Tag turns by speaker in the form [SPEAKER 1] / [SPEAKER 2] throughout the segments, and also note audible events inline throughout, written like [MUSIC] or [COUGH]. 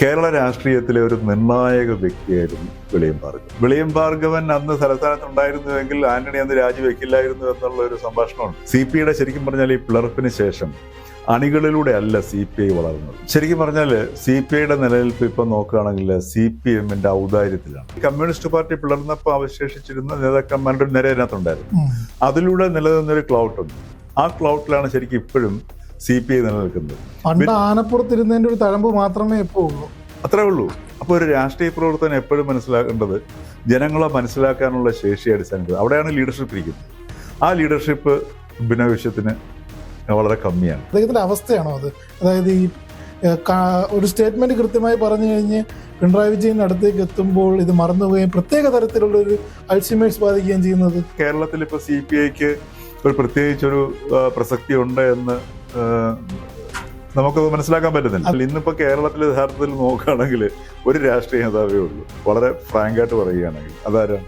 [SPEAKER 1] കേരള രാഷ്ട്രീയത്തിലെ ഒരു നിർണായക വ്യക്തിയായിരുന്നു വിളിയം ഭാർഗവൻ. വിളിയം ഭാർഗവൻ അന്ന് തലസ്ഥാനത്തുണ്ടായിരുന്നുവെങ്കിൽ ആന്റണി അന്ന് രാജിവെക്കില്ലായിരുന്നു എന്നുള്ള ഒരു സംഭാഷണമാണ് സി പി ഐയുടെ ശരിക്കും പറഞ്ഞാൽ ഈ പിളർപ്പിന് ശേഷം അണികളിലൂടെ അല്ല സി പി ഐ വളർന്നത്. ശരിക്കും പറഞ്ഞാൽ സി പി ഐയുടെ നിലനിൽപ്പ് ഇപ്പൊ നോക്കുകയാണെങ്കിൽ സി പി എമ്മിന്റെ ഔദാര്യത്തിലാണ്. കമ്മ്യൂണിസ്റ്റ് പാർട്ടി പിളർന്നപ്പോൾ അവശേഷിച്ചിരുന്ന നേതാക്കന്മാരുടെ ഒരു നിര അതിനകത്തുണ്ടായിരുന്നു. അതിലൂടെ നിലനിന്നൊരു ക്ലൗട്ടുണ്ട്. ആ ക്ലൗട്ടിലാണ് ശരിക്കും ഇപ്പോഴും സി പി ഐ നിലനിൽക്കുന്നത്.
[SPEAKER 2] പണ്ട് ആനപ്പുറത്തിരുന്നതിന്റെ ഒരു തഴമ്പ് മാത്രമേ ഇപ്പോ ഉള്ളൂ.
[SPEAKER 1] അത്രേ ഉള്ളൂ. അപ്പോൾ ഒരു രാഷ്ട്രീയ പ്രവർത്തനം എപ്പോഴും മനസ്സിലാക്കേണ്ടത് ജനങ്ങളെ മനസ്സിലാക്കാനുള്ള ശേഷി അടിസ്ഥാനത്തിൽ അവിടെയാണ് ലീഡർഷിപ്പ് ഇരിക്കുന്നത്. ആ ലീഡർഷിപ്പ് ഭിന്നവിഷയത്തിന് വളരെ കമ്മിയാണ്.
[SPEAKER 2] അദ്ദേഹത്തിന്റെ അവസ്ഥയാണോ അത്? അതായത് ഈ ഒരു സ്റ്റേറ്റ്മെന്റ് കൃത്യമായി പറഞ്ഞു കഴിഞ്ഞ് പിണറായി വിജയൻ അടുത്തേക്ക് എത്തുമ്പോൾ ഇത് മറന്നുപോകുകയും പ്രത്യേക തരത്തിലുള്ള ഒരു അൾസിമേഴ്സ് ബാധിക്കുകയും ചെയ്യുന്നത്?
[SPEAKER 1] കേരളത്തിൽ ഇപ്പോൾ സി പി ഐക്ക് ഒരു പ്രത്യേകിച്ചൊരു പ്രസക്തി ഉണ്ട് എന്ന് ആ, നമുക്കത് മനസ്സിലാക്കാൻ പറ്റുന്നില്ല. ഇന്നിപ്പോൾ ഇന്നിപ്പോ കേരളത്തിൽ യഥാർത്ഥത്തിൽ നോക്കുകയാണെങ്കിൽ ഒരു രാഷ്ട്രീയ നേതാവേ ഉള്ളൂ. വളരെ ഫ്രാങ്കായിട്ട് പറയുകയാണെങ്കിൽ. അതാരാ?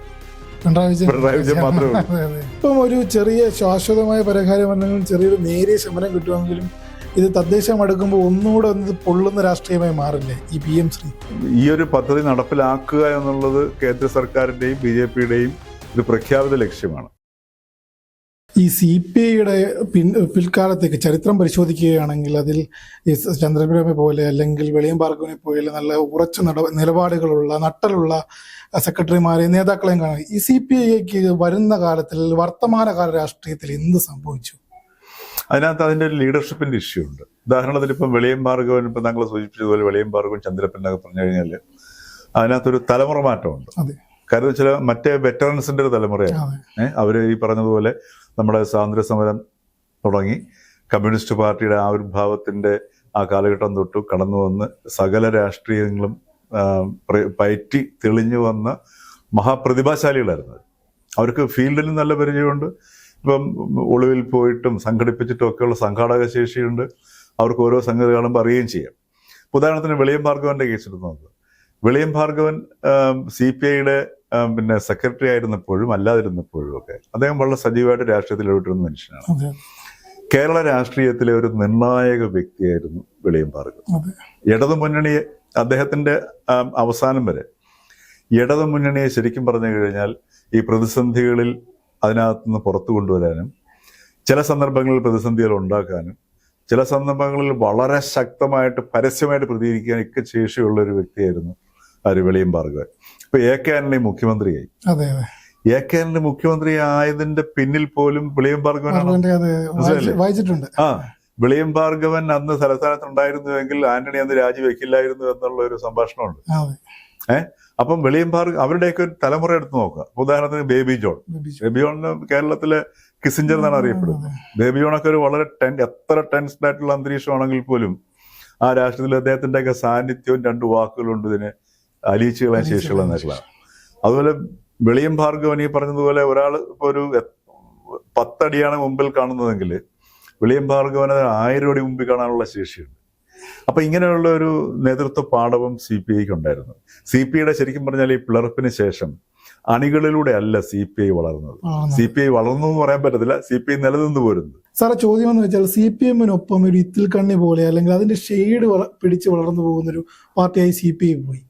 [SPEAKER 2] പിണറായി വിജയൻ.
[SPEAKER 1] പിണറായി വിജയൻ മാത്രമേ ഉള്ളൂ.
[SPEAKER 2] അതെ, അതെ. ഇപ്പം ഒരു ചെറിയ ശാശ്വതമായ പരിഹാരം അല്ലെങ്കിൽ ചെറിയൊരു നേരിയ ശമനം കിട്ടുമെങ്കിലും ഇത് തദ്ദേശം അടുക്കുമ്പോൾ ഒന്നുകൂടെ ഒന്ന് പൊള്ളുന്ന രാഷ്ട്രീയമായി മാറില്ലേ ഈ പി എം ശ്രീ?
[SPEAKER 1] ഈ ഒരു പദ്ധതി നടപ്പിലാക്കുക എന്നുള്ളത് കേന്ദ്ര സർക്കാരിന്റെയും ബി ജെ പിയുടെയും ഒരു പ്രഖ്യാപിത ലക്ഷ്യമാണ്.
[SPEAKER 2] ഈ സി പി ഐയുടെ പിൻ പിൽക്കാലത്തേക്ക് ചരിത്രം പരിശോധിക്കുകയാണെങ്കിൽ അതിൽ ഈ ചന്ദ്രഗ്രഹമെ പോലെ അല്ലെങ്കിൽ വെളിയം ഭാർഗവനെ പോലെ നല്ല ഉറച്ച നട നിലപാടുകളുള്ള നട്ടലുള്ള സെക്രട്ടറിമാരെ നേതാക്കളെയും കാണാം. ഈ സി പി ഐക്ക് വരുന്ന കാലത്തിൽ വർത്തമാനകാല രാഷ്ട്രീയത്തിൽ എന്ത് സംഭവിച്ചു?
[SPEAKER 1] അതിനകത്ത് അതിന്റെ ഒരു ലീഡർഷിപ്പിന്റെ ഇഷ്യൂ ഉണ്ട്. ഉദാഹരണത്തിന് ഇപ്പം വെളിയം ഭാർഗവൻ ഇപ്പം താങ്കൾ സൂചിപ്പിച്ചതുപോലെ വെളിയം ഭാർഗവൻ ചന്ദ്രപ്പൻ എന്നൊക്കെ പറഞ്ഞു കഴിഞ്ഞാൽ അതിനകത്തൊരു തലമുറ മാറ്റമുണ്ട്
[SPEAKER 2] അതെ.
[SPEAKER 1] കാരണം ചില മറ്റേ വെറ്ററൻസിന്റെ ഒരു തലമുറയാണ്. അവർ ഈ പറഞ്ഞതുപോലെ നമ്മുടെ സ്വാതന്ത്ര്യ സമരം തുടങ്ങി. കമ്മ്യൂണിസ്റ്റ് പാർട്ടിയുടെ ആവിർഭാവത്തിന്റെ ആ കാലഘട്ടം തൊട്ട് കടന്നു വന്ന് സകല രാഷ്ട്രീയങ്ങളും പയറ്റി തെളിഞ്ഞു വന്ന മഹാപ്രതിഭാശാലികളായിരുന്നു അവർ. അവർക്ക് ഫീൽഡിലും നല്ല പരിചയമുണ്ട്. ഇപ്പം ഒളിവിൽ പോയിട്ടും സംഘടിപ്പിച്ചിട്ടും ഒക്കെയുള്ള സംഘാടക ശേഷിയുണ്ട്. അവർക്ക് ഓരോ സംഗതി കാണുമ്പോൾ അറിയുകയും ചെയ്യാം. ഉദാഹരണത്തിന് വെളിയം ഭാർഗവന്റെ കേസ് എടുത്ത് നോക്കുക വെളിയം ഭാർഗവൻ സി പി ഐയുടെ പിന്നെ സെക്രട്ടറി ആയിരുന്നപ്പോഴും അല്ലാതിരുന്നപ്പോഴും ഒക്കെ അദ്ദേഹം വളരെ സജീവമായിട്ട് രാഷ്ട്രീയത്തിൽ ഇടപെട്ടിരുന്ന മനുഷ്യനാണ്. കേരള രാഷ്ട്രീയത്തിലെ ഒരു നിർണായക വ്യക്തിയായിരുന്നു വെളിയം പാർക്ക്
[SPEAKER 2] ഇടതുമുന്നണി
[SPEAKER 1] ഇടതു മുന്നണിയെ അദ്ദേഹത്തിന്റെ അവസാനം വരെ ഇടതു മുന്നണിയെ ശരിക്കും പറഞ്ഞു കഴിഞ്ഞാൽ ഈ പ്രതിസന്ധികളിൽ അതിനകത്ത് നിന്ന് പുറത്തു കൊണ്ടുവരാനും ചില സന്ദർഭങ്ങളിൽ പ്രതിസന്ധികൾ ഉണ്ടാക്കാനും ചില സന്ദർഭങ്ങളിൽ വളരെ ശക്തമായിട്ട് പരസ്യമായിട്ട് പ്രതികരിക്കാൻ ഒക്കെ ശേഷിയുള്ള ഒരു വ്യക്തിയായിരുന്നു ആര് വെളിയം ഭാർഗവൻ ഇപ്പൊ എ കെ ആന്റണി മുഖ്യമന്ത്രിയായി.
[SPEAKER 2] അതെ അതെ.
[SPEAKER 1] എ കെ ആന്റണി മുഖ്യമന്ത്രി ആയതിന്റെ പിന്നിൽ പോലും വിളിയം ഭാർഗവനാണ്
[SPEAKER 2] വായിച്ചിട്ടുണ്ട്.
[SPEAKER 1] ആ വിളിയം ഭാർഗവൻ അന്ന് തലസ്ഥാനത്തുണ്ടായിരുന്നുവെങ്കിൽ ആന്റണി അന്ന് രാജിവെക്കില്ലായിരുന്നു എന്നുള്ള ഒരു സംഭാഷണമുണ്ട്.
[SPEAKER 2] ഏഹ്
[SPEAKER 1] അപ്പം വെളിയം ഭാർഗ അവരുടെയൊക്കെ ഒരു തലമുറ എടുത്ത് നോക്കുക. ഉദാഹരണത്തിന് ബേബി ജോൺ. ബേബി ജോണിന് കേരളത്തിലെ കിസിഞ്ചർ എന്നാണ് അറിയപ്പെടുന്നത്. ബേബി ജോണൊക്കെ ഒരു വളരെ ടെൻ എത്ര ടെൻസ്ഡ് ആയിട്ടുള്ള അന്തരീക്ഷമാണെങ്കിൽ പോലും ആ രാഷ്ട്രീയത്തിൽ അദ്ദേഹത്തിന്റെ ഒക്കെ സാന്നിധ്യവും രണ്ട് വാക്കുകളുണ്ട് ഇതിനെ. അലിയിച്ചു കളയാൻ ശേഷിയുള്ള നേതാക്കളാണ് അതുപോലെ വെളിയം ഭാർഗവൻ ഈ പറഞ്ഞതുപോലെ ഒരാൾ ഇപ്പൊ ഒരു പത്തടിയാണ് മുമ്പിൽ കാണുന്നതെങ്കിൽ വെളിയം ഭാർഗവന് ആയിരം അടി മുമ്പിൽ കാണാനുള്ള ശേഷിയുണ്ട്. അപ്പൊ ഇങ്ങനെയുള്ള ഒരു നേതൃത്വ പാഠവും സി പി ഐക്ക് ഉണ്ടായിരുന്നു. സി പി ഐയുടെ ശരിക്കും പറഞ്ഞാൽ ഈ പിളർപ്പിന് ശേഷം അണികളിലൂടെ അല്ല സി പി ഐ വളർന്നത്. സി പി ഐ വളർന്നു എന്ന് പറയാൻ പറ്റത്തില്ല. സി പി ഐ നിലനിന്ന് പോരുന്നത്
[SPEAKER 2] സാറെ ചോദ്യം എന്ന് വെച്ചാൽ സി പി എമ്മിനൊപ്പം ഒരു ഇത്തിൽ കണ്ണി പോലെ അല്ലെങ്കിൽ അതിന്റെ ഷെയ്ഡ് പിടിച്ച് വളർന്നു പോകുന്ന ഒരു പാർട്ടിയായി സി പി ഐ പോയി.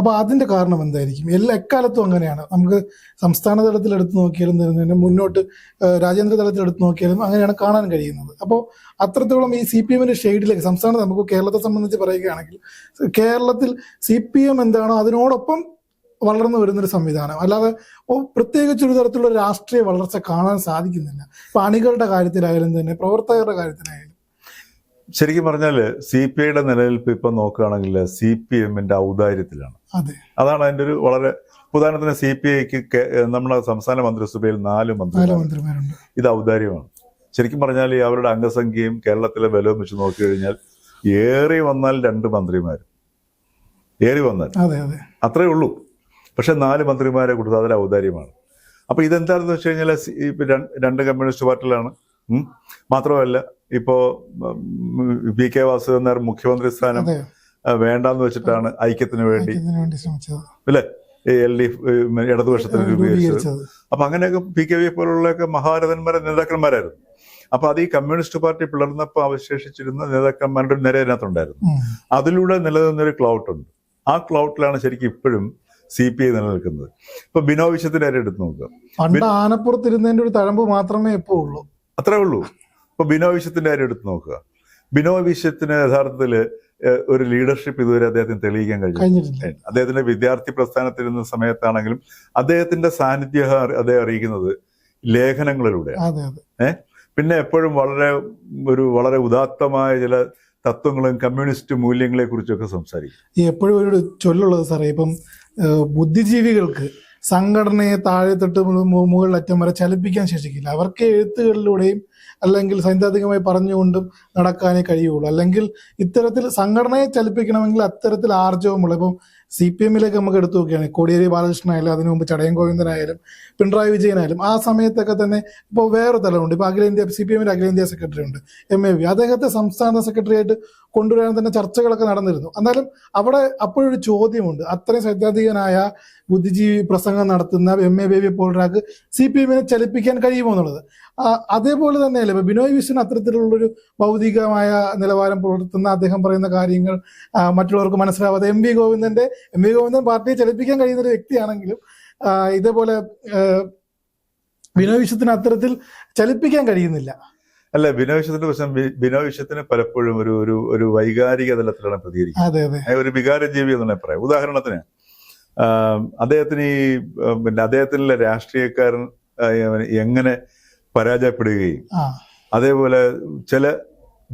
[SPEAKER 2] അപ്പൊ അതിന്റെ കാരണം എന്തായിരിക്കും? എല്ലാ എക്കാലത്തും അങ്ങനെയാണ്. നമുക്ക് സംസ്ഥാന തലത്തിൽ എടുത്തു നോക്കിയാലും മുന്നോട്ട് രാജ്യാന്തര തലത്തിൽ എടുത്തു നോക്കിയാലും അങ്ങനെയാണ് കാണാൻ കഴിയുന്നത്. അപ്പോൾ അത്രത്തോളം ഈ സി പി എമ്മിന്റെ ഷെയ്ഡിലേക്ക് സംസ്ഥാനം നമുക്ക് കേരളത്തെ സംബന്ധിച്ച് പറയുകയാണെങ്കിൽ കേരളത്തിൽ സി പി എം എന്താണോ അതിനോടൊപ്പം വളർന്നു വരുന്നൊരു സംവിധാനം. അല്ലാതെ പ്രത്യേകിച്ച് ഒരു തരത്തിലുള്ള രാഷ്ട്രീയ വളർച്ച കാണാൻ സാധിക്കുന്നില്ല. ഇപ്പൊ അണികളുടെ കാര്യത്തിലായാലും തന്നെ പ്രവർത്തകരുടെ കാര്യത്തിലായാലും
[SPEAKER 1] ശരിക്കും പറഞ്ഞാൽ സി പി ഐയുടെ നിലനിൽപ്പ് ഇപ്പൊ നോക്കുകയാണെങ്കിൽ സി പി എമ്മിന്റെ ഔദാര്യത്തിലാണ്.
[SPEAKER 2] അതെ.
[SPEAKER 1] അതാണ് അതിന്റെ ഒരു വളരെ ഉദാഹരണത്തിന് സി പി ഐക്ക് നമ്മുടെ സംസ്ഥാന മന്ത്രിസഭയിൽ നാല്
[SPEAKER 2] നാല്
[SPEAKER 1] മന്ത്രി
[SPEAKER 2] മന്ത്രിമാരുണ്ട്.
[SPEAKER 1] ഇത് ഔദാര്യമാണ്. ശരിക്കും പറഞ്ഞാൽ അവരുടെ അംഗസംഖ്യയും കേരളത്തിലെ ബലവും വെച്ച് നോക്കി കഴിഞ്ഞാൽ ഏറി വന്നാൽ രണ്ട് മന്ത്രിമാർ ഏറി വന്നാൽ.
[SPEAKER 2] അതെ അതെ.
[SPEAKER 1] അത്രേ ഉള്ളൂ. പക്ഷെ നാല് മന്ത്രിമാരെ കൊടുത്തത് അതിൽ ഔദാര്യമാണ്. അപ്പൊ ഇതെന്താണെന്ന് വെച്ച് കഴിഞ്ഞാൽ രണ്ട് കമ്മ്യൂണിസ്റ്റ് പാർട്ടികളാണ്. മാത്രമല്ല ഇപ്പോ വി കെ വാസുദേവൻ നായർ മുഖ്യമന്ത്രി സ്ഥാനം വേണ്ടെന്ന് വെച്ചിട്ടാണ് ഐക്യത്തിന് വേണ്ടി അല്ലെ? എൽ ഡി എഫ് ഇടതുപക്ഷത്തിന് രൂപീകരിച്ചത്. അപ്പൊ അങ്ങനെയൊക്കെ പി കെ വി പോലുള്ളൊക്കെ മഹാരഥന്മാരെ നേതാക്കന്മാരായിരുന്നു. അപ്പൊ അത് ഈ കമ്മ്യൂണിസ്റ്റ് പാർട്ടി പിളർന്നപ്പോൾ അവശേഷിച്ചിരുന്ന നേതാക്കന്മാരുടെ ഒരു നിര അതിനകത്തുണ്ടായിരുന്നു. അതിലൂടെ നിലനിന്നൊരു ക്ലൗട്ട് ഉണ്ട്. ആ ക്ലൗട്ടിലാണ് ശരിക്കും ഇപ്പോഴും സി പി ഐ നിലനിൽക്കുന്നത്. ഇപ്പൊ ബിനോ വിശ്വത്തിന്റെ കാര്യം എടുത്ത് നോക്കുക.
[SPEAKER 2] ആനപ്പുറത്തിരുന്നതിന്റെ ഒരു തഴമ്പ് മാത്രമേ ഇപ്പോ ഉള്ളൂ.
[SPEAKER 1] അത്രേ ഉള്ളൂ. ഇപ്പൊ ബിനോ വിശ്വത്തിന്റെ കാര്യം എടുത്ത് നോക്കുക. ബിനോ വിശ്വത്തിന് യഥാർത്ഥത്തിൽ ഒരു ലീഡർഷിപ്പ് ഇതുവരെ അദ്ദേഹത്തിന് തെളിയിക്കാൻ കഴിഞ്ഞു
[SPEAKER 2] കഴിഞ്ഞിട്ടില്ല.
[SPEAKER 1] അദ്ദേഹത്തിന്റെ വിദ്യാർത്ഥി പ്രസ്ഥാനത്തിരുന്ന സമയത്താണെങ്കിലും അദ്ദേഹത്തിന്റെ സാന്നിധ്യം അതെ അദ്ദേഹം അറിയിക്കുന്നത് ലേഖനങ്ങളിലൂടെ
[SPEAKER 2] ഏഹ്
[SPEAKER 1] പിന്നെ എപ്പോഴും വളരെ ഒരു വളരെ ഉദാത്തമായ ചില തത്വങ്ങളും കമ്മ്യൂണിസ്റ്റ് മൂല്യങ്ങളെ കുറിച്ചൊക്കെ സംസാരിക്കും.
[SPEAKER 2] എപ്പോഴും ഒരു ചൊല്ലുള്ളത് സാറേ ഇപ്പം ബുദ്ധിജീവികൾക്ക് സംഘടനയെ താഴെ തൊട്ട് മുകളിൽ അറ്റം വരെ ചലിപ്പിക്കാൻ ശേഷിക്കില്ല. അവർക്ക് എഴുത്തുകളിലൂടെയും അല്ലെങ്കിൽ സൈദ്ധാന്തികമായി പറഞ്ഞുകൊണ്ടും നടക്കാനേ കഴിയുള്ളൂ. അല്ലെങ്കിൽ ഇത്തരത്തിൽ സംഘടനയെ ചലിപ്പിക്കണമെങ്കിൽ അത്തരത്തിൽ ആർജവമുള്ള ഇപ്പം സി പി എമ്മിലേക്ക് നമുക്ക് എടുത്തു നോക്കുകയാണെങ്കിൽ കോടിയേരി ബാലകൃഷ്ണൻ ആയാലും അതിനു മുമ്പ് ചടയം ഗോവിന്ദനായാലും പിണറായി വിജയനായാലും ആ സമയത്തൊക്കെ തന്നെ ഇപ്പോൾ വേറെ തലമുണ്ട്. ഇപ്പോൾ അഖിലേന്ത്യാ സി പി എമ്മിന്റെ അഖിലേന്ത്യാ സെക്രട്ടറി ഉണ്ട് എം എ വി. അദ്ദേഹത്തെ സംസ്ഥാന സെക്രട്ടറി ആയിട്ട് കൊണ്ടുവരാൻ തന്നെ ചർച്ചകളൊക്കെ നടന്നിരുന്നു. എന്നാലും അവിടെ അപ്പോഴൊരു ചോദ്യമുണ്ട്. അത്രയും സൈദ്ധാന്തികനായ ബുദ്ധിജീവി പ്രസംഗം നടത്തുന്ന എം എ ബേബി പോലൊരാൾക്ക് സി പി എമ്മിനെ ചലിപ്പിക്കാൻ കഴിയുമോ എന്നുള്ളത്. അതേപോലെ തന്നെയല്ലേ ഇപ്പൊ ബിനോയ് വിശ്വൻ അത്തരത്തിലുള്ളൊരു ഭൗതികമായ നിലവാരം പുലർത്തുന്ന അദ്ദേഹം പറയുന്ന കാര്യങ്ങൾ മറ്റുള്ളവർക്ക് മനസ്സിലാവാതെ എം വി ഗോവിന്ദന്റെ എം വി ഗോവിന്ദൻ പാർട്ടിയെ ചലിപ്പിക്കാൻ കഴിയുന്ന ഒരു വ്യക്തിയാണെങ്കിലും ഇതേപോലെ ആ, ബിനോയ് വിശ്വത്തിന് അത്തരത്തിൽ ചലിപ്പിക്കാൻ കഴിയുന്നില്ല.
[SPEAKER 1] അല്ല ബിനോവിഷത്തിന്റെ പ്രശ്നം ബിനോവിഷത്തിന് പലപ്പോഴും ഒരു ഒരു ഒരു വൈകാരിക തലത്തിലാണ് പ്രതികരിക്കുന്നത്. ഒരു വികാരജീവി എന്നാണ് പറയാം ഉദാഹരണത്തിന് അദ്ദേഹത്തിന് ഈ പിന്നെ അദ്ദേഹത്തിനുള്ള രാഷ്ട്രീയക്കാരൻ എങ്ങനെ പരാജയപ്പെടുകയും അതേപോലെ ചില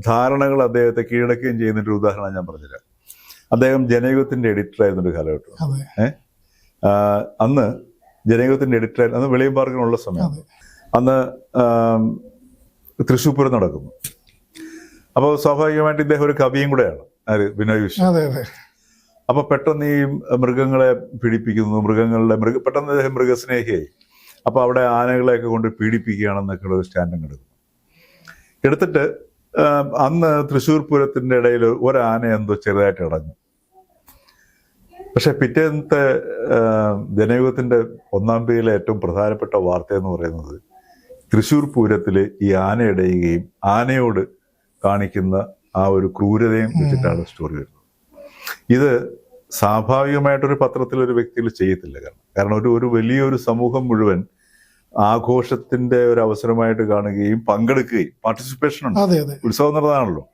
[SPEAKER 1] ധാരണകൾ അദ്ദേഹത്തെ കീഴടക്കുകയും ചെയ്യുന്നൊരു ഒരു ഉദാഹരണം ഞാൻ പറഞ്ഞുതരാം. അദ്ദേഹം ജനയുഗത്തിന്റെ എഡിറ്റർ ആയിരുന്ന ഒരു കാലഘട്ടം അന്ന് ജനയുഗത്തിന്റെ എഡിറ്റർ അന്ന് വെളിയമ്പാർക്കിനുള്ള സമയം. അന്ന് തൃശ്ശൂർ പൂരം നടക്കുന്നു. അപ്പോൾ സ്വാഭാവികമായിട്ട് ഇദ്ദേഹം ഒരു കവിയും കൂടെയാണ്. ആര്? ബിനോയ് വിശ്വൻ
[SPEAKER 2] അതെ അതെ.
[SPEAKER 1] അപ്പൊ പെട്ടെന്ന് ഈ മൃഗങ്ങളെ പീഡിപ്പിക്കുന്നു മൃഗങ്ങളുടെ മൃഗ പെട്ടെന്ന് അദ്ദേഹം മൃഗസ്നേഹിയായി. അപ്പൊ അവിടെ ആനകളെയൊക്കെ കൊണ്ട് പീഡിപ്പിക്കുകയാണെന്നൊക്കെ ഒരു സ്റ്റാൻഡും എടുക്കും എടുത്തിട്ട് അന്ന് തൃശ്ശൂർ പൂരത്തിന്റെ ഇടയിൽ ഒരാന എന്തോ ചെറുതായിട്ട് ഇടഞ്ഞു പക്ഷെ പിറ്റേന്നത്തെ ജനയുഗത്തിന്റെ ഒന്നാം പേരിലെ ഏറ്റവും പ്രധാനപ്പെട്ട വാർത്ത എന്ന് പറയുന്നത് തൃശ്ശൂർ പൂരത്തിൽ ഈ ആന ഇടയുകയും ആനയോട് കാണിക്കുന്ന ആ ഒരു ക്രൂരതയും വെച്ചിട്ടാണ് സ്റ്റോറി വരുന്നത്. ഇത് സ്വാഭാവികമായിട്ടൊരു പത്രത്തിൽ ഒരു വ്യക്തികൾ ചെയ്യത്തില്ല കാരണം. കാരണം ഒരു ഒരു വലിയൊരു സമൂഹം മുഴുവൻ ആഘോഷത്തിന്റെ ഒരു അവസരമായിട്ട് കാണുകയും പങ്കെടുക്കുകയും പാർട്ടിസിപ്പേഷൻ ഉണ്ട്. ഉത്സവം എന്നുള്ളതാണല്ലോ.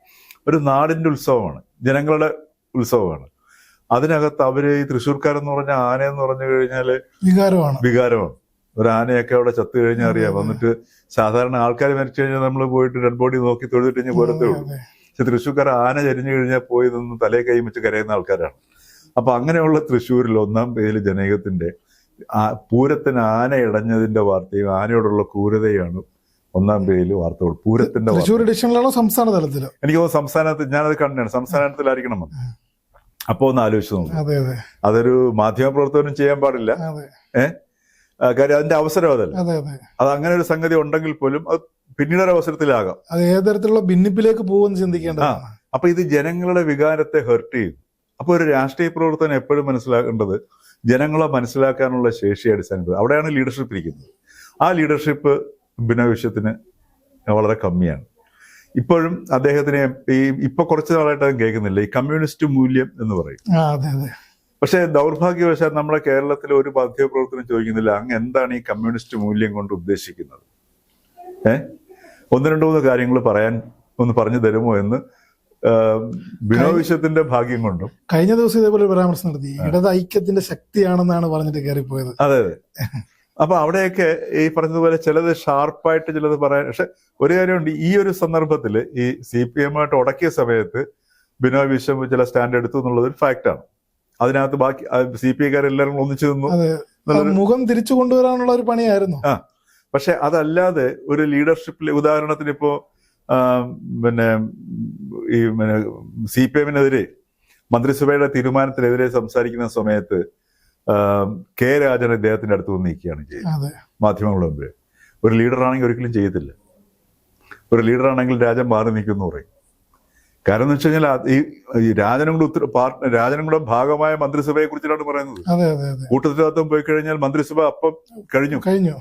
[SPEAKER 1] ഒരു നാടിന്റെ ഉത്സവമാണ്. ജനങ്ങളുടെ ഉത്സവമാണ്. അതിനകത്ത് അവർ ഈ തൃശ്ശൂർക്കാരെന്ന് പറഞ്ഞ ആനയെന്ന് പറഞ്ഞു കഴിഞ്ഞാൽ
[SPEAKER 2] വികാരമാണ്.
[SPEAKER 1] വികാരമാണ്. ഒരു ആനയൊക്കെ അവിടെ ചത്തു കഴിഞ്ഞാൽ അറിയാം. വന്നിട്ട് സാധാരണ ആൾക്കാർ മരിച്ചു കഴിഞ്ഞാൽ നമ്മൾ പോയിട്ട് ഡെഡ് ബോഡി നോക്കി തൊഴുതിട്ട് ഇനി പോരത്തേ ഉള്ളൂ. പക്ഷെ തൃശ്ശൂർക്കാർ ആന ചരിഞ്ഞു കഴിഞ്ഞാൽ പോയി നിന്ന് തലേ കൈ വെച്ച് കരയുന്ന ആൾക്കാരാണ്. അപ്പൊ അങ്ങനെയുള്ള തൃശ്ശൂരിൽ ഒന്നാം പേരിൽ ജനകത്തിന്റെ ആ പൂരത്തിന് ആന ഇടഞ്ഞതിന്റെ വാർത്തയും ആനയോടുള്ള ക്രൂരതയാണ് ഒന്നാം പേരിൽ വാർത്തകൾ. പൂരത്തിന്റെ
[SPEAKER 2] തൃശ്ശൂർ സംസ്ഥാന തലത്തിലോ?
[SPEAKER 1] എനിക്ക് തോന്നുന്നു സംസ്ഥാനത്ത് ഞാനത് കണ്ടാണ് സംസ്ഥാനത്തിലായിരിക്കണം അപ്പോൾ അപ്പൊ ഒന്ന് ആലോചിച്ചു നോക്കും.
[SPEAKER 2] അതെ അതെ.
[SPEAKER 1] അതൊരു മാധ്യമപ്രവർത്തനം ചെയ്യാൻ പാടില്ല. ആ, കാര്യം അതിന്റെ അവസരം അതല്ല?
[SPEAKER 2] അതെ അതെ.
[SPEAKER 1] അത് അങ്ങനെ ഒരു സംഗതി ഉണ്ടെങ്കിൽ പോലും അത് പിന്നീട് ഒരു അവസരത്തിലാകാം.
[SPEAKER 2] അത് ഏത് തരത്തിലുള്ള ഭിന്നിപ്പിലേക്ക് പോകുമെന്ന് ചിന്തിക്കേണ്ടതാണ്.
[SPEAKER 1] അപ്പൊ ഇത് ജനങ്ങളുടെ വികാരത്തെ ഹെർട്ട് ചെയ്യും. അപ്പൊ ഒരു രാഷ്ട്രീയ പ്രവർത്തനം എപ്പോഴും മനസ്സിലാക്കേണ്ടത് ജനങ്ങളെ മനസ്സിലാക്കാനുള്ള ശേഷി അടിസ്ഥാനപ്പെടുന്നത് അവിടെയാണ് ലീഡർഷിപ്പ് ഇരിക്കുന്നത്. ആ ലീഡർഷിപ്പ് ഭിന്നവിഷയത്തിന് വളരെ കമ്മിയാണ്. ഇപ്പോഴും അദ്ദേഹത്തിനെ ഈ ഇപ്പൊ കുറച്ച് നാളായിട്ട് അദ്ദേഹം കേൾക്കുന്നില്ല. ഈ കമ്മ്യൂണിസ്റ്റ് മൂല്യം എന്ന് പറയും.
[SPEAKER 2] അതെ അതെ.
[SPEAKER 1] പക്ഷേ ദൗർഭാഗ്യവശാൽ നമ്മുടെ കേരളത്തിൽ ഒരു മാധ്യമപ്രവർത്തനം ചോദിക്കുന്നില്ല അങ്ങ് എന്താണ് ഈ കമ്മ്യൂണിസ്റ്റ് മൂല്യം കൊണ്ട് ഉദ്ദേശിക്കുന്നത്? ഏ? ഒന്ന് രണ്ട് മൂന്ന് കാര്യങ്ങൾ പറയാൻ ഒന്ന് പറഞ്ഞു തരുമോ എന്ന് ആ, വിശ്വത്തിന്റെ ഭാഗ്യം കൊണ്ടും.
[SPEAKER 2] കഴിഞ്ഞ ദിവസം ഇതേപോലെ പരാമർശം നടത്തി. ഇടത് ഐക്യത്തിന്റെ ശക്തിയാണെന്നാണ് പറഞ്ഞിട്ട് കയറിപ്പോയത്.
[SPEAKER 1] അതെ അതെ. അപ്പൊ അവിടെയൊക്കെ ഈ പറഞ്ഞതുപോലെ ചിലത് ഷാർപ്പായിട്ട് ചിലത് പറയാൻ പക്ഷെ ഒരു കാര്യമുണ്ട് ഈ ഒരു സന്ദർഭത്തിൽ ഈ സി പി എമ്മായിട്ട് ആയിട്ട് ഉടക്കിയ സമയത്ത് ബിനോ വിശ്വം ചില സ്റ്റാൻഡ് എടുത്തു എന്നുള്ളത് ഒരു ഫാക്റ്റാണ്. അതിനകത്ത് ബാക്കി സി പി ഐക്കാരെല്ലാവരും ഒന്നിച്ചു നിന്നു.
[SPEAKER 2] മുഖം തിരിച്ചു കൊണ്ടുവരാനുള്ള ഒരു പണിയായിരുന്നു. ആ.
[SPEAKER 1] പക്ഷെ അതല്ലാതെ ഒരു ലീഡർഷിപ്പിൽ ഉദാഹരണത്തിന് ഇപ്പോ പിന്നെ ഈ പിന്നെ സി പി എമ്മിനെതിരെ മന്ത്രിസഭയുടെ തീരുമാനത്തിനെതിരെ സംസാരിക്കുന്ന സമയത്ത് കെ രാജൻ ഇദ്ദേഹത്തിന്റെ അടുത്ത് വന്ന് നീക്കുകയാണ് ചെയ്യുന്നത് മാധ്യമങ്ങളുടെ മുമ്പ് ഒരു ലീഡറാണെങ്കിൽ ഒരിക്കലും ചെയ്യത്തില്ല. ഒരു ലീഡറാണെങ്കിൽ രാജൻ മാറി നിൽക്കുന്നു പറയും. കാരണം എന്ന് വെച്ച് കഴിഞ്ഞാൽ ഈ ഈ രാജനും കൂടെ ഉത്തര പാർട്ടി രാജനും കൂടെ ഭാഗമായ മന്ത്രിസഭയെ കുറിച്ചിട്ടാണ് പറയുന്നത്. കൂട്ടത്തിനകത്തും പോയി കഴിഞ്ഞാൽ മന്ത്രിസഭ അപ്പം കഴിഞ്ഞു.
[SPEAKER 2] കഴിഞ്ഞു.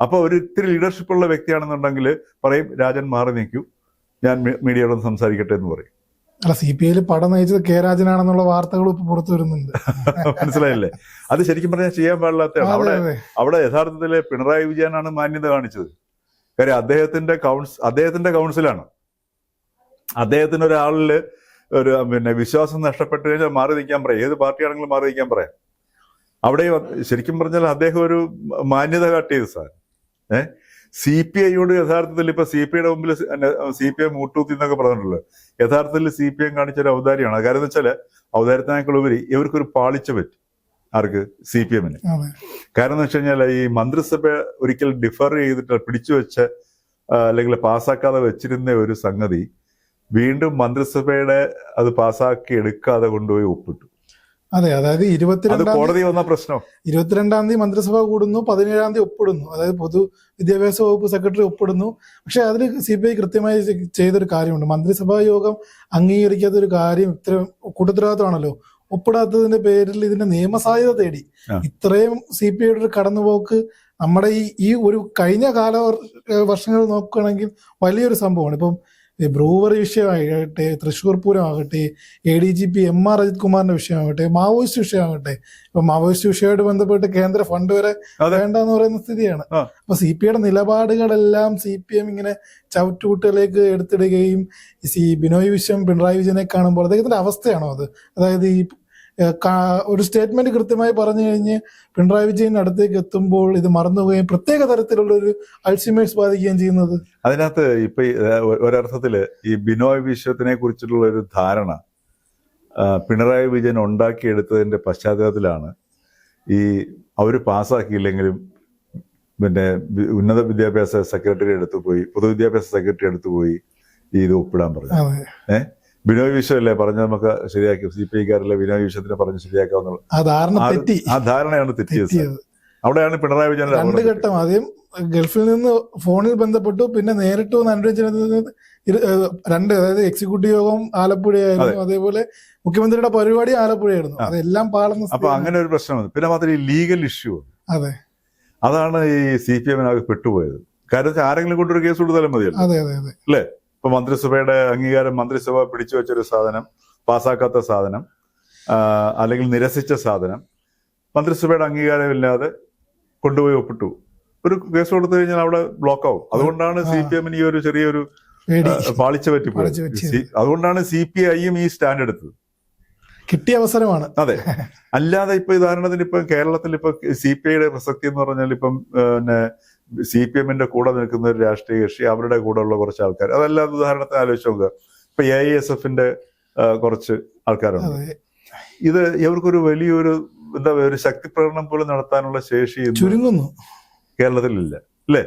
[SPEAKER 1] അപ്പൊ ഒരു ഇത്തിരി ലീഡർഷിപ്പ് ഉള്ള വ്യക്തിയാണെന്നുണ്ടെങ്കിൽ പറയും രാജൻ മാറി നിൽക്കൂ. ഞാൻ മീഡിയയോടൊന്ന് സംസാരിക്കട്ടെ എന്ന് പറയും.
[SPEAKER 2] അല്ല സി പി ഐയിൽ പടം നയിച്ചത് കെ രാജനാണെന്നുള്ള വാർത്തകൾ ഇപ്പൊ പുറത്തു വരുന്നുണ്ട്. [LAUGHS]
[SPEAKER 1] മനസ്സിലായില്ലേ? അത് ശരിക്കും പറഞ്ഞാൽ ചെയ്യാൻ പാടില്ലാത്തതാണ് അവിടെ അവിടെ യഥാർത്ഥത്തിൽ പിണറായി വിജയനാണ് മാന്യത കാണിച്ചത്. കാര്യം അദ്ദേഹത്തിന്റെ കൗൺസ് അദ്ദേഹത്തിന്റെ കൗൺസിലാണ്. അദ്ദേഹത്തിന് ഒരാളിൽ ഒരു പിന്നെ വിശ്വാസം നഷ്ടപ്പെട്ടു കഴിഞ്ഞാൽ മാറി നിൽക്കാൻ പറയാം. ഏത് പാർട്ടിയാണെങ്കിലും മാറി നിൽക്കാൻ പറയാം. അവിടെ ശരിക്കും പറഞ്ഞാൽ അദ്ദേഹം ഒരു മാന്യത കാട്ടിയത് സാർ. ഏഹ് സി പി ഐയോട് യഥാർത്ഥത്തിൽ ഇപ്പൊ സി പി ഐയുടെ മുമ്പിൽ സി പി ഐ മൂട്ടൂത്തി എന്നൊക്കെ പറഞ്ഞിട്ടുള്ളത്. യഥാർത്ഥത്തിൽ സി പി എം കാണിച്ച ഒരു ഔദാര്യമാണ്. കാര്യം എന്ന് വെച്ചാൽ ഔദാര്യത്തിനേക്കാൾ ഉപരി ഇവർക്കൊരു പാളിച്ച പറ്റി. ആർക്ക്? സി പി എമ്മിന്. കാരണം എന്ന് വെച്ച് കഴിഞ്ഞാൽ ഈ മന്ത്രിസഭ ഒരിക്കൽ ഡിഫർ ചെയ്തിട്ട് പിടിച്ചു വെച്ച അല്ലെങ്കിൽ പാസ്സാക്കാതെ വെച്ചിരുന്ന ഒരു സംഗതി വീണ്ടും മന്ത്രിസഭയുടെ അത് പാസാക്കി എടുക്കാതെ കൊണ്ടുപോയി ഒപ്പിട്ടു.
[SPEAKER 2] അതെ അതായത്
[SPEAKER 1] അത്
[SPEAKER 2] ഇരുപത്തിരണ്ടാം
[SPEAKER 1] കോടതി വന്ന പ്രശ്നം.
[SPEAKER 2] ഇരുപത്തിരണ്ടാം തീയതി മന്ത്രിസഭ കൂടുന്നു പതിനേഴാം തീയതി ഒപ്പിടുന്നു. അതായത് പൊതു വിദ്യാഭ്യാസ വകുപ്പ് സെക്രട്ടറി ഒപ്പിടുന്നു. പക്ഷെ അതിൽ സി ബി ഐ കൃത്യമായി ചെയ്തൊരു കാര്യമുണ്ട്. മന്ത്രിസഭാ യോഗം അംഗീകരിക്കാത്ത ഒരു കാര്യം ഇത്രയും കൂട്ടത്തരവാദിത്തമാണല്ലോ ഒപ്പിടാത്തതിന്റെ പേരിൽ ഇതിന്റെ നിയമസാധ്യത തേടി. ഇത്രയും സി പി ഐയുടെ ഒരു കടന്നുപോക്ക് നമ്മുടെ ഈ ഈ ഒരു കഴിഞ്ഞ കാല വർഷങ്ങൾ നോക്കുകയാണെങ്കിൽ വലിയൊരു സംഭവമാണ്. ഇപ്പം ബ്രൂവറി വിഷയമാകട്ടെ Thrissur പൂരമാകട്ടെ A D G P M R Ajith കുമാറിന്റെ വിഷയമാകട്ടെ മാവോയിസ്റ്റ് വിഷയമാകട്ടെ. ഇപ്പൊ മാവോയിസ്റ്റ് വിഷയമായിട്ട് ബന്ധപ്പെട്ട് കേന്ദ്ര ഫണ്ട് വരെ
[SPEAKER 1] വേണ്ട
[SPEAKER 2] എന്ന് പറയുന്ന സ്ഥിതിയാണ്. അപ്പൊ സി പി ഐയുടെ നിലപാടുകളെല്ലാം സി പി എം ഇങ്ങനെ ചവിട്ടുകൂട്ടിലേക്ക് എടുത്തിടുകയും ഈ ബിനോയ് വിശ്വം പിണറായി വിജയനെ കാണുമ്പോൾ അദ്ദേഹത്തിന്റെ അവസ്ഥയാണോ അത്? അതായത് ഈ ഒരു സ്റ്റേറ്റ്മെന്റ് കൃത്യമായി പറഞ്ഞു കഴിഞ്ഞ് പിണറായി വിജയൻ അടുത്തേക്ക് എത്തുമ്പോൾ ഇത് മറന്നുപോവുകയും പ്രത്യേക തരത്തിലുള്ള ഒരു അൾസിമേഴ്സ് ബാധിക്കുകയും ചെയ്യുന്നത്?
[SPEAKER 1] അതിനകത്ത് ഇപ്പൊ ഒരർത്ഥത്തിൽ ഈ ബിനോയ് വിശ്വത്തിനെ കുറിച്ചിട്ടുള്ള ഒരു ധാരണ പിണറായി വിജയൻ ഉണ്ടാക്കിയെടുത്തതിന്റെ പശ്ചാത്തലത്തിലാണ് ഈ അവർ പാസ്സാക്കിയില്ലെങ്കിലും പിന്നെ ഉന്നത വിദ്യാഭ്യാസ സെക്രട്ടറി അടുത്ത് പോയി പൊതുവിദ്യാഭ്യാസ സെക്രട്ടറി അടുത്ത് പോയി ഇത് ഒപ്പിടാൻ പറഞ്ഞു. ഏഹ് ബിനോയ് വിശ്വം അല്ലേ പറഞ്ഞ നമുക്ക് ശരിയാക്കി? സി പി ഐക്കാരല്ലേ ബിനോയ് വിശ്വത്തിനെ പറഞ്ഞ് ശരിയാക്കാവുന്ന
[SPEAKER 2] ആ
[SPEAKER 1] ധാരണയാണ് തെറ്റിയത് അവിടെയാണ് പിണറായി വിജയൻ
[SPEAKER 2] രണ്ട് ഘട്ടം ആദ്യം ഗൾഫിൽ നിന്ന് ഫോണിൽ ബന്ധപ്പെട്ടു പിന്നെ നേരിട്ട് വന്ന് അനുരഞ്ജന രണ്ട് അതായത് എക്സിക്യൂട്ടീവ് യോഗം ആലപ്പുഴയായിരുന്നു അതേപോലെ മുഖ്യമന്ത്രിയുടെ പരിപാടി ആലപ്പുഴയായിരുന്നു. അതെല്ലാം പാളുന്ന
[SPEAKER 1] അപ്പൊ അങ്ങനെ ഒരു പ്രശ്നം വന്നു. പിന്നെ മാത്രം ഈ ലീഗൽ ഇഷ്യൂ
[SPEAKER 2] അതെ.
[SPEAKER 1] അതാണ് ഈ സി പി എമ്മിനകത്ത് പെട്ടുപോയത്. കാരണം ആരെങ്കിലും കൊണ്ടൊരു കേസ് കൊടുത്താലും മതിയല്ലോ.
[SPEAKER 2] അതെ അതെ അതെ.
[SPEAKER 1] ഇപ്പൊ മന്ത്രിസഭയുടെ അംഗീകാരം മന്ത്രിസഭ പിടിച്ചു വെച്ചൊരു സാധനം പാസ്സാക്കാത്ത സാധനം അല്ലെങ്കിൽ നിരസിച്ച സാധനം മന്ത്രിസഭയുടെ അംഗീകാരമില്ലാതെ കൊണ്ടുപോയി ഒപ്പിട്ടു. ഒരു കേസ് കൊടുത്തു കഴിഞ്ഞാൽ അവിടെ ബ്ലോക്ക് ആവും അതുകൊണ്ടാണ് സി പി എമ്മിന് ഈ ഒരു ചെറിയൊരു പാളിച്ച പറ്റി അതുകൊണ്ടാണ് സി പി ഐയും ഈ സ്റ്റാൻഡ് എടുത്തത്.
[SPEAKER 2] കിട്ടിയ അവസരമാണ്.
[SPEAKER 1] അതെ. അല്ലാതെ ഇപ്പൊ ഉദാഹരണത്തിന് ഇപ്പൊ കേരളത്തിൽ ഇപ്പൊ സി പി ഐയുടെ പ്രസക്തി എന്ന് പറഞ്ഞാൽ ഇപ്പം പിന്നെ സി പി എമ്മിന്റെ കൂടെ നിൽക്കുന്ന ഒരു രാഷ്ട്രീയ കക്ഷി അവരുടെ കൂടെ ഉള്ള കുറച്ച് ആൾക്കാർ. അതല്ലാതെ ഉദാഹരണത്തിന് ആലോചിച്ച് നോക്കുക ഇപ്പൊ എ ഐ എസ് എഫിന്റെ കുറച്ച് ആൾക്കാരുണ്ട്. ഇത് ഇവർക്കൊരു വലിയൊരു എന്താ പറയുക, ഒരു ശക്തി പ്രകടനം പോലും നടത്താനുള്ള ശേഷി
[SPEAKER 2] ചുരുങ്ങുന്നു.
[SPEAKER 1] കേരളത്തിലില്ല. അല്ലേ?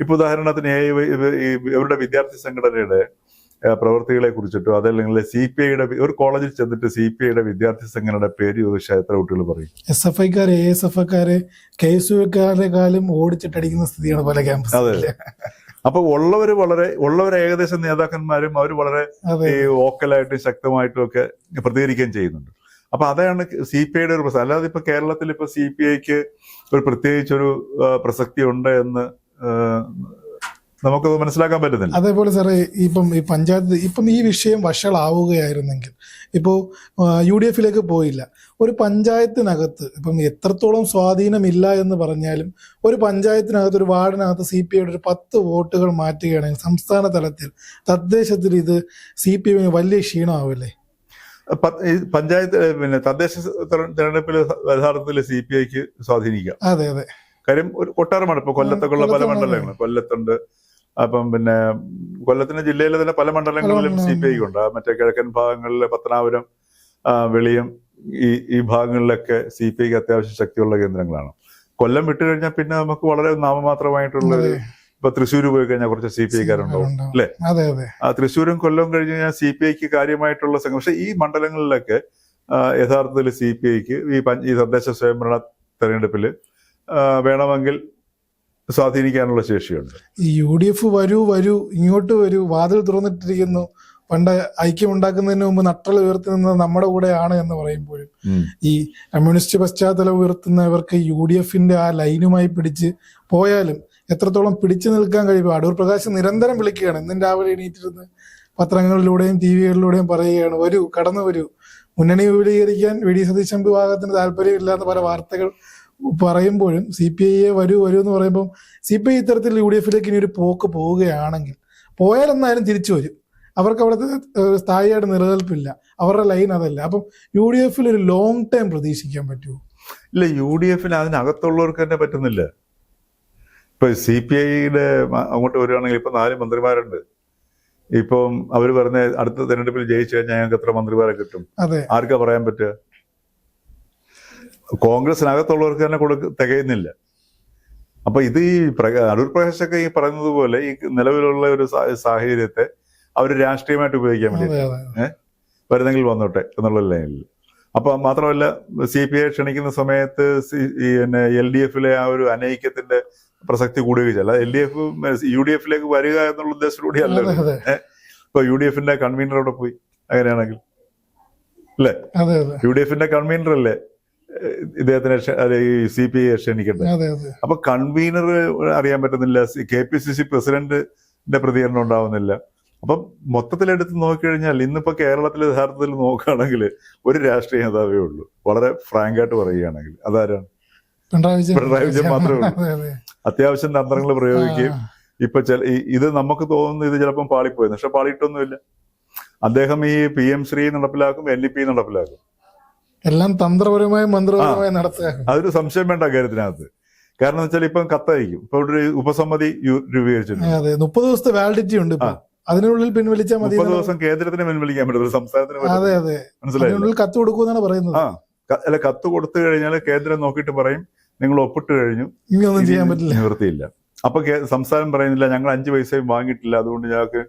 [SPEAKER 1] ഇപ്പൊ ഉദാഹരണത്തിന് ഇവരുടെ വിദ്യാർത്ഥി സംഘടനയുടെ പ്രവൃത്തികളെ കുറിച്ചിട്ടോ അതല്ലെങ്കിൽ സി പി ഐയുടെ ഒരു കോളേജിൽ ചെന്നിട്ട് സി പി ഐയുടെ വിദ്യാർത്ഥി സംഘടനയുടെ പേര് ചോദിച്ചാൽ എത്ര കുട്ടികൾ പറയും?
[SPEAKER 2] എസ് എഫ് ഐക്കാർ എ എസ് എഫ് ഐക്കാര് കെ എസ് യുക്കാരെക്കാളും ഓടിച്ചിട്ടടിക്കുന്ന സ്ഥിതിയാണ് പല
[SPEAKER 1] ക്യാമ്പസ്
[SPEAKER 2] അതെ.
[SPEAKER 1] അപ്പൊ ഉള്ളവർ വളരെ ഉള്ളവർ ഏകദേശം നേതാക്കന്മാരും അവർ വളരെ ഈ വോക്കലായിട്ടും ശക്തമായിട്ടും ഒക്കെ പ്രതികരിക്കുകയും ചെയ്യുന്നുണ്ട്. അപ്പൊ അതാണ് സി പി ഐയുടെ ഒരു പ്രശ്നം. അല്ലാതെ ഇപ്പൊ കേരളത്തിൽ ഇപ്പൊ സി പി ഐക്ക് ഒരു പ്രത്യേകിച്ചൊരു പ്രസക്തി ഉണ്ട് എന്ന് നമുക്കത് മനസ്സിലാക്കാൻ പറ്റുന്നില്ല.
[SPEAKER 2] അതേപോലെ സാറേ ഇപ്പം ഈ പഞ്ചായത്ത് ഇപ്പം ഈ വിഷയം വഷളാവുകയായിരുന്നെങ്കിൽ ഇപ്പോൾ യു ഡി എഫിലേക്ക് പോയില്ല. ഒരു പഞ്ചായത്തിനകത്ത് ഇപ്പം എത്രത്തോളം സ്വാധീനമില്ല എന്ന് പറഞ്ഞാലും ഒരു പഞ്ചായത്തിനകത്ത് ഒരു വാർഡിനകത്ത് സി പി ഐയുടെ ഒരു പത്ത് വോട്ടുകൾ മാറ്റുകയാണെങ്കിൽ സംസ്ഥാന തലത്തിൽ തദ്ദേശത്തിൽ ഇത് സി പി ഐ വലിയ ക്ഷീണമാവില്ലേ?
[SPEAKER 1] പഞ്ചായത്ത് പിന്നെ തദ്ദേശ തെര- തെരഞ്ഞെടുപ്പിൽ യഥാർത്ഥത്തിൽ സി പി ഐക്ക് സ്വാധീനിക്കാം.
[SPEAKER 2] അതെ അതെ.
[SPEAKER 1] കാര്യം ഒരു കൊട്ടാരമാണ്. ഇപ്പൊ കൊല്ലത്തൊക്കെയുള്ള പല മണ്ഡലങ്ങൾ കൊല്ലത്തുണ്ട് അപ്പം പിന്നെ കൊല്ലത്തിന്റെ ജില്ലയിലെ തന്നെ പല മണ്ഡലങ്ങളിലും സി പി ഐ ഉണ്ട് മറ്റേ കിഴക്കൻ ഭാഗങ്ങളിലെ പത്തനാപുരം വെളിയും ഈ ഈ ഭാഗങ്ങളിലൊക്കെ സി പി ഐക്ക് അത്യാവശ്യം ശക്തിയുള്ള കേന്ദ്രങ്ങളാണ്. കൊല്ലം വിട്ടു കഴിഞ്ഞാൽ പിന്നെ നമുക്ക് വളരെ നാമമാത്രമായിട്ടുള്ള ഒരു ഇപ്പൊ തൃശ്ശൂർ പോയി കഴിഞ്ഞാൽ കുറച്ച് സി പി ഐക്കാരുണ്ടാവും. അല്ലേ? ആ തൃശ്ശൂരും കൊല്ലവും കഴിഞ്ഞ് കഴിഞ്ഞാൽ സി പി ഐക്ക് കാര്യമായിട്ടുള്ള സംഘം. പക്ഷെ ഈ മണ്ഡലങ്ങളിലൊക്കെ യഥാർത്ഥത്തിൽ സി പി ഐക്ക് ഈ തദ്ദേശ സ്വയംഭരണ തെരഞ്ഞെടുപ്പിൽ വേണമെങ്കിൽ സ്വാധീനിക്കാനുള്ള ശേഷിയുണ്ട്.
[SPEAKER 2] ഈ യു ഡി എഫ് വരൂ വരൂ ഇങ്ങോട്ട് വരൂ വാതിൽ തുറന്നിട്ടിരിക്കുന്നു. പണ്ട് ഐക്യം ഉണ്ടാക്കുന്നതിന് മുമ്പ് നട്ടൽ ഉയർത്തി നിന്നത് നമ്മുടെ കൂടെയാണ് എന്ന് പറയുമ്പോഴും ഈ കമ്മ്യൂണിസ്റ്റ് പശ്ചാത്തലം ഉയർത്തുന്നവർക്ക് യു ഡി എഫിന്റെ ആ ലൈനുമായി പിടിച്ച് പോയാലും എത്രത്തോളം പിടിച്ചു നിൽക്കാൻ കഴിയും അടൂർ പ്രകാശ് നിരന്തരം വിളിക്കുകയാണ് ഇന്നും രാവിലെ എണീറ്റിരുന്ന് പത്രങ്ങളിലൂടെയും ടി വികളിലൂടെയും പറയുകയാണ് വരൂ കടന്നു വരൂ. മുന്നണി വിപുലീകരിക്കാൻ വി ഡി സതീശൻ വിഭാഗത്തിന് താല്പര്യമില്ലാത്ത പല വാർത്തകൾ പറയുമ്പോഴും സി പി ഐയെ വരൂ വരൂ എന്ന് പറയുമ്പോൾ സി പി ഐ ഇത്തരത്തിൽ യു ഡി എഫിലേക്ക് ഇനി ഒരു പോക്ക് പോവുകയാണെങ്കിൽ പോയാൽ എന്നാലും തിരിച്ചു വരും. അവർക്ക് അവിടുത്തെ സ്ഥായിയായിട്ട് നിലനിൽപ്പില്ല. അവരുടെ ലൈൻ അതല്ല. അപ്പം യു ഡി എഫിൽ ഒരു ലോങ് ടൈം പ്രതീക്ഷിക്കാൻ പറ്റുമോ?
[SPEAKER 1] ഇല്ല യു ഡി എഫിന് അതിനകത്തുള്ളവർക്ക് തന്നെ പറ്റുന്നില്ല. ഇപ്പൊ സി പി ഐയുടെ അങ്ങോട്ട് വരികയാണെങ്കിൽ ഇപ്പൊ നാല് മന്ത്രിമാരുണ്ട്. ഇപ്പം അവർ പറഞ്ഞ അടുത്ത തെരഞ്ഞെടുപ്പിൽ ജയിച്ചു കഴിഞ്ഞാൽ ഞങ്ങൾക്ക് എത്ര മന്ത്രിമാരെ കിട്ടും? ആർക്കാ പറയാൻ പറ്റുക? കോൺഗ്രസിനകത്തുള്ളവർക്ക് തന്നെ കൊടുക്ക തികയുന്നില്ല. അപ്പൊ ഇത് ഈ അടൂർ പ്രകാശൊക്കെ ഈ പറയുന്നത് പോലെ ഈ നിലവിലുള്ള ഒരു സാഹചര്യത്തെ അവർ രാഷ്ട്രീയമായിട്ട് ഉപയോഗിക്കാൻ വേണ്ടി
[SPEAKER 2] അതെ
[SPEAKER 1] വരുന്നെങ്കിൽ വന്നോട്ടെ എന്നുള്ള ലൈനിൽ അപ്പൊ മാത്രമല്ല സി പി ഐ ക്ഷണിക്കുന്ന സമയത്ത് പിന്നെ എൽ ഡി എഫിലെ ആ ഒരു അനൈക്യത്തിന്റെ പ്രസക്തി കൂടുകയും അല്ല L D F U D എഫിലേക്ക് വരിക എന്നുള്ള ഉദ്ദേശത്തോടെ അല്ല ഇപ്പൊ യു ഡി എഫിന്റെ കൺവീനർ അവിടെ പോയി അങ്ങനെയാണെങ്കിൽ.
[SPEAKER 2] അല്ലേ?
[SPEAKER 1] യു ഡി എഫിന്റെ കൺവീനർ അല്ലേ ഏഹ് ഇദ്ദേഹത്തിനെ ഈ സി പി ഐ ക്ഷണിക്കട്ടെ അപ്പൊ കൺവീനർ അറിയാൻ പറ്റുന്നില്ല. കെ പി സി സി പ്രസിഡന്റിന്റെ പ്രതികരണം ഉണ്ടാവുന്നില്ല. അപ്പം മൊത്തത്തിലെടുത്ത് നോക്കിക്കഴിഞ്ഞാൽ ഇന്നിപ്പോ കേരളത്തിൽ യഥാർത്ഥത്തിൽ നോക്കുകയാണെങ്കിൽ ഒരു രാഷ്ട്രീയ നേതാവേ ഉള്ളൂ. വളരെ ഫ്രാങ്ക് ആയിട്ട് പറയുകയാണെങ്കിൽ. അതാരാണ്?
[SPEAKER 2] പിണറായി വിജയൻ.
[SPEAKER 1] മാത്രമേ ഉള്ളൂ.
[SPEAKER 2] അതെ അതെ.
[SPEAKER 1] അത്യാവശ്യം തന്ത്രങ്ങൾ പ്രയോഗിക്കുകയും ഇപ്പൊ ചില ഇത് നമുക്ക് തോന്നുന്നു ഇത് ചിലപ്പം പാളിപ്പോയി. പക്ഷെ പാളിയിട്ടൊന്നുമില്ല. അദ്ദേഹം ഈ പി എം ശ്രീ നടപ്പിലാക്കും എൻ ഇ പി നടപ്പിലാക്കും.
[SPEAKER 2] എല്ലാം തന്ത്രപരമായും മന്ത്രപരമായി നടത്തുക.
[SPEAKER 1] അതൊരു സംശയം വേണ്ട കാര്യത്തിനകത്ത്. കാരണം വെച്ചാൽ ഇപ്പം കത്തായിരിക്കും ഇപ്പൊ ഒരു ഉപസമിതി യു- രൂപീകരിച്ചിട്ടുണ്ട്.
[SPEAKER 2] അതെ മുപ്പത് ദിവസത്തെ വാലിഡിറ്റി ഉണ്ട് അതിനുള്ളിൽ പിൻവലിച്ചാൽ മതി
[SPEAKER 1] മുപ്പത് ദിവസം കേന്ദ്രത്തിന് പിൻവലിക്കാൻ പറ്റും സംസ്ഥാനത്തിന്.
[SPEAKER 2] അതെ അതെ. മനസ്സിലായി കത്ത് കൊടുക്കുമെന്നാണ് പറയുന്നത്.
[SPEAKER 1] അല്ല കത്ത് കൊടുത്തു കഴിഞ്ഞാൽ കേന്ദ്രം നോക്കിയിട്ട് പറയും നിങ്ങൾ ഒപ്പിട്ട് കഴിഞ്ഞു.
[SPEAKER 2] ഇനി ഒന്നും ചെയ്യാൻ പറ്റില്ല.
[SPEAKER 1] നിവൃത്തിയില്ല. അപ്പൊ സംസ്ഥാനം പറയുന്നില്ല ഞങ്ങൾ അഞ്ചു പൈസയും വാങ്ങിയിട്ടില്ല. അതുകൊണ്ട് ഞങ്ങൾക്ക്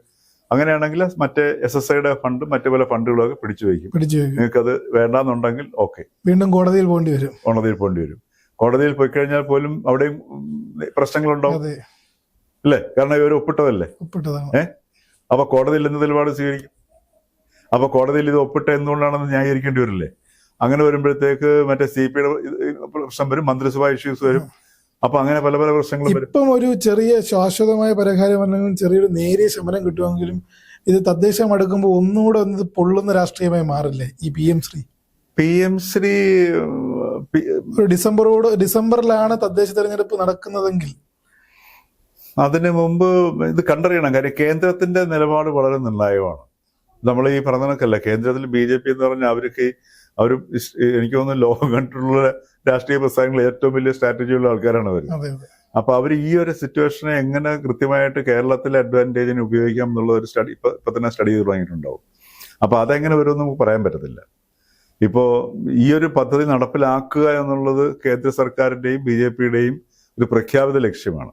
[SPEAKER 1] അങ്ങനെയാണെങ്കിൽ മറ്റേ എസ് എസ് ഐയുടെ ഫണ്ട് മറ്റു പല ഫണ്ടുകളൊക്കെ പിടിച്ചു വയ്ക്കും.
[SPEAKER 2] പിടിച്ചു വയ്ക്കും.
[SPEAKER 1] നിങ്ങൾക്ക് അത് വേണ്ടാന്നുണ്ടെങ്കിൽ ഓക്കെ
[SPEAKER 2] വീണ്ടും കോടതിയിൽ പോകേണ്ടി വരും.
[SPEAKER 1] കോടതിയിൽ പോകേണ്ടി വരും. കോടതിയിൽ പോയി കഴിഞ്ഞാൽ പോലും അവിടെയും പ്രശ്നങ്ങളുണ്ടാവും? അല്ലേ? കാരണം ഇവർ ഒപ്പിട്ടതല്ലേ?
[SPEAKER 2] ഒപ്പിട്ടതാണ്.
[SPEAKER 1] അപ്പൊ കോടതിയിൽ എന്ത് നിലപാട് സ്വീകരിക്കും? അപ്പൊ കോടതിയിൽ ഇത് ഒപ്പിട്ട എന്തുകൊണ്ടാണെന്ന് ന്യായീകരിക്കേണ്ടി വരില്ലേ? അങ്ങനെ വരുമ്പോഴത്തേക്ക് മറ്റേ സി പിയുടെ പ്രശ്നം വരും മന്ത്രിസഭാ ഇഷ്യൂസ് വരും. അപ്പൊ അങ്ങനെ പല പല പ്രശ്നങ്ങളും
[SPEAKER 2] ഇപ്പം ഒരു ചെറിയ ശാശ്വതമായ പരിഹാരം അല്ലെങ്കിൽ ചെറിയൊരു നേരിയ ശമനം കിട്ടുമെങ്കിലും ഇത് തദ്ദേശം അടുക്കുമ്പോൾ ഒന്നുകൂടെ ഒന്ന് പൊള്ളുന്ന രാഷ്ട്രീയമായി മാറില്ലേ ഈ P M Shri?
[SPEAKER 1] P M Shri
[SPEAKER 2] ഡിസംബറോട് ഡിസംബറിലാണ് തദ്ദേശ തെരഞ്ഞെടുപ്പ് നടക്കുന്നതെങ്കിൽ.
[SPEAKER 1] അതിന് മുമ്പ് ഇത് കണ്ടറിയണം. കാര്യം കേന്ദ്രത്തിന്റെ നിലപാട് വളരെ നിർണായകമാണ്. നമ്മൾ ഈ പറഞ്ഞ കണക്കല്ല കേന്ദ്രത്തിൽ ബി ജെ പി എന്ന് പറഞ്ഞാൽ അവർക്ക് അവർ എനിക്ക് തോന്നുന്നു ലോകം കണ്ടിട്ടുള്ള രാഷ്ട്രീയ പ്രസ്ഥാനങ്ങളിൽ ഏറ്റവും വലിയ സ്ട്രാറ്റജിയുള്ള ആൾക്കാരാണ് അവർ അപ്പൊ അവർ ഈ ഒരു സിറ്റുവേഷനെ എങ്ങനെ കൃത്യമായിട്ട് കേരളത്തിലെ അഡ്വാന്റേജിന് ഉപയോഗിക്കാം എന്നുള്ള ഒരു സ്റ്റഡി ഇപ്പൊ ഇപ്പൊ തന്നെ സ്റ്റഡി ചെയ്ത് തുടങ്ങിയിട്ടുണ്ടാവും. അപ്പൊ അതെങ്ങനെ വരുമെന്ന് നമുക്ക് പറയാൻ പറ്റത്തില്ല. ഇപ്പോ ഈ ഒരു പദ്ധതി നടപ്പിലാക്കുക എന്നുള്ളത് കേന്ദ്ര സർക്കാരിന്റെയും ബി ജെ പിയുടെയും ഒരു പ്രഖ്യാപിത ലക്ഷ്യമാണ്.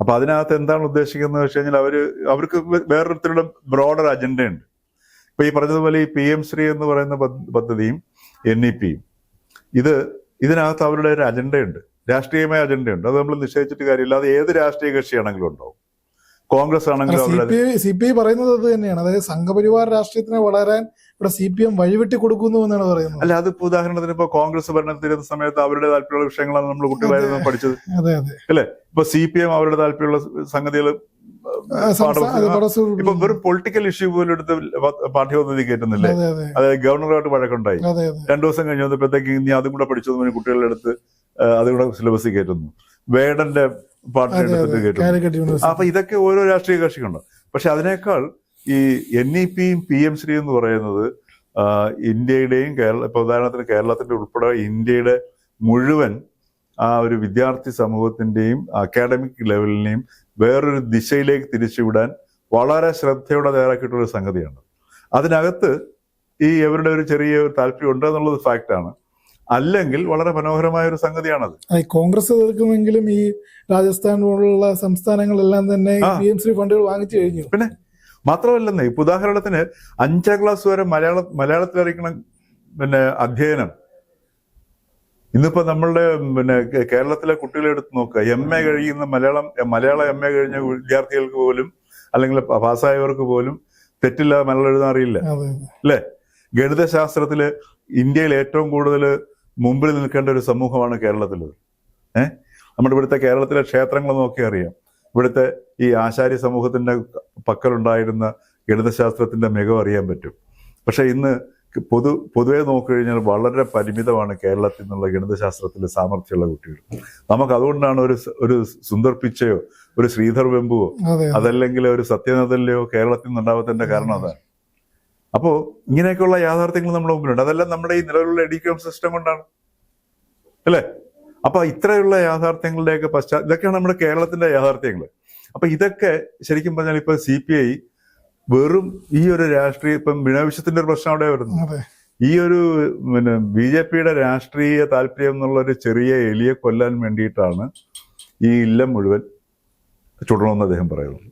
[SPEAKER 1] അപ്പൊ അതിനകത്ത് എന്താണ് ഉദ്ദേശിക്കുന്നത് വെച്ച് കഴിഞ്ഞാൽ അവർ അവർക്ക് വേറൊരുത്തരുടെ ബ്രോഡർ അജണ്ടയുണ്ട് ഇപ്പൊ ഈ പറഞ്ഞതുപോലെ ഈ പി എം ശ്രീ എന്ന് പറയുന്ന പദ്ധതിയും എൻ ഇ പിയും ഇത് ഇതിനകത്ത് അവരുടെ ഒരു അജണ്ടയുണ്ട്. രാഷ്ട്രീയമായ അജണ്ടയുണ്ട്. അത് നമ്മൾ നിശ്ചയിച്ചിട്ട് കാര്യമില്ല. അത് ഏത് രാഷ്ട്രീയ കക്ഷിയാണെങ്കിലും ഉണ്ടാവും. കോൺഗ്രസ് ആണെങ്കിലും
[SPEAKER 2] സി പി ഐ പറയുന്നത് അത് തന്നെയാണ്. അതായത് സംഘപരിവാർ രാഷ്ട്രീയത്തിനെ വളരാൻ ഇവിടെ സി പി എം വഴിവിട്ടി കൊടുക്കുന്നു എന്നാണ് പറയുന്നത്.
[SPEAKER 1] അല്ല അത് ഉദാഹരണത്തിന് ഇപ്പൊ കോൺഗ്രസ് ഭരണത്തിരുന്ന സമയത്ത് അവരുടെ താല്പര്യമുള്ള വിഷയങ്ങളാണ് നമ്മൾ കുട്ടികളായിരുന്നു പഠിച്ചത്. അല്ലെ? ഇപ്പൊ സി പി എം അവരുടെ താല്പര്യമുള്ള സംഗതികൾ ഇപ്പൊ വെറും പൊളിറ്റിക്കൽ ഇഷ്യൂ പോലും എടുത്ത് പാർട്ടി പദ്ധതി കയറ്റുന്നില്ലേ
[SPEAKER 2] അതെ അതെ.
[SPEAKER 1] അതായത് ഗവർണറുമായിട്ട് വഴക്കുണ്ടായി. രണ്ടു ദിവസം കഴിഞ്ഞ് വന്നപ്പോഴത്തേക്ക് ഇനി അതും കൂടെ പഠിച്ചു കുട്ടികളുടെ അടുത്ത് അതും കൂടെ സിലബസ് കയറ്റുന്നു വേടന്റെ പാർട്ടി
[SPEAKER 2] അടുത്ത്
[SPEAKER 1] എടുത്തിട്ട് കയറ്റുന്നു അപ്പൊ ഇതൊക്കെ ഓരോ രാഷ്ട്രീയ കക്ഷിക്കുണ്ട് പക്ഷെ അതിനേക്കാൾ ഈ എൻ ഇ പിയും പി എം ശ്രീ എന്ന് പറയുന്നത് ഇന്ത്യയുടെയും കേരള ഇപ്പൊ ഉദാഹരണത്തിന് കേരളത്തിന്റെ ഉൾപ്പെടെ ഇന്ത്യയുടെ മുഴുവൻ ആ ഒരു വിദ്യാർത്ഥി സമൂഹത്തിന്റെയും അക്കാഡമിക് ലെവലിനെയും വേറൊരു ദിശയിലേക്ക് തിരിച്ചുവിടാൻ വളരെ ശ്രദ്ധയോടെ തയ്യാറാക്കിയിട്ടുള്ള ഒരു സംഗതിയാണ്. അതിനകത്ത് ഈ ഇവരുടെ ഒരു ചെറിയ താല്പര്യം ഉണ്ട് എന്നുള്ളത് ഫാക്റ്റാണ് അല്ലെങ്കിൽ വളരെ മനോഹരമായ ഒരു സംഗതിയാണത്.
[SPEAKER 2] കോൺഗ്രസ് എതിർക്കുമെങ്കിലും ഈ രാജസ്ഥാൻ പോലുള്ള സംസ്ഥാനങ്ങളെല്ലാം തന്നെ. പി എം ഫണ്ടുകൾ വാങ്ങിച്ചു കഴിഞ്ഞു.
[SPEAKER 1] പിന്നെ മാത്രമല്ലെന്നേ ഇപ്പൊ ഉദാഹരണത്തിന് അഞ്ചാം ക്ലാസ് വരെ മലയാള മലയാളത്തിൽ അറിയിക്കണം പിന്നെ അധ്യയനം. ഇന്നിപ്പോ നമ്മളുടെ പിന്നെ കേരളത്തിലെ കുട്ടികളെ എടുത്ത് നോക്കുക എം എ കഴിയുന്ന മലയാളം മലയാളം എം എ കഴിഞ്ഞ വിദ്യാർത്ഥികൾക്ക് പോലും അല്ലെങ്കിൽ പാസ്സായവർക്ക് പോലും തെറ്റില്ലാതെ മലയാളം എഴുതാൻ അറിയില്ല. അല്ലേ? ഗണിതശാസ്ത്രത്തിൽ ഇന്ത്യയിൽ ഏറ്റവും കൂടുതൽ മുമ്പിൽ നിൽക്കേണ്ട ഒരു സമൂഹമാണ് കേരളത്തിലത് ഏഹ് നമ്മുടെ ഇവിടുത്തെ കേരളത്തിലെ ക്ഷേത്രങ്ങൾ നോക്കി അറിയാം. ഇവിടുത്തെ ഈ ആശാരി സമൂഹത്തിന്റെ പക്കലുണ്ടായിരുന്ന ഗണിതശാസ്ത്രത്തിന്റെ മികവ് അറിയാൻ പറ്റും. പക്ഷെ ഇന്ന് പൊതു പൊതുവെ നോക്കിക്കഴിഞ്ഞാൽ വളരെ പരിമിതമാണ് കേരളത്തിൽ നിന്നുള്ള ഗണിതശാസ്ത്രത്തിലെ സാമർഥ്യമുള്ള കുട്ടികൾ. നമുക്ക് അതുകൊണ്ടാണ് ഒരു ഒരു സുന്ദർ പിച്ചയോ ഒരു ശ്രീധർ വെമ്പുവോ അതല്ലെങ്കിൽ ഒരു സത്യനദല്ലയോ കേരളത്തിൽ നിന്നുണ്ടാവാത്തതിന്റെ കാരണം അതാണ്. അപ്പോ ഇങ്ങനെയൊക്കെയുള്ള യാഥാർത്ഥ്യങ്ങൾ നമ്മുടെ മുമ്പിലുണ്ട്. അതെല്ലാം നമ്മുടെ ഈ നിലവിലുള്ള എഡ്യൂക്കേഷൻ സിസ്റ്റം കൊണ്ടാണ്. അല്ലേ? അപ്പൊ ഇത്രയുള്ള യാഥാർത്ഥ്യങ്ങളുടെയൊക്കെ പശ്ചാത്തലം ഇതൊക്കെയാണ് നമ്മുടെ കേരളത്തിന്റെ യാഥാർത്ഥ്യങ്ങൾ. അപ്പൊ ഇതൊക്കെ ശരിക്കും പറഞ്ഞാൽ ഇപ്പൊ സി പി ഐ വെറും ഈ ഒരു രാഷ്ട്രീയ ഇപ്പം ബിനാവിശ്യത്തിന്റെ ഒരു പ്രശ്നം അവിടെ വരുന്നു ഈ ഒരു പിന്നെ ബി ജെ പിയുടെ രാഷ്ട്രീയ താല്പര്യം എന്നുള്ള ഒരു ചെറിയ എലിയെ കൊല്ലാൻ വേണ്ടിയിട്ടാണ് ഈ ഇല്ലം മുഴുവൻ ചുടണമെന്ന് അദ്ദേഹം പറയുന്നത്.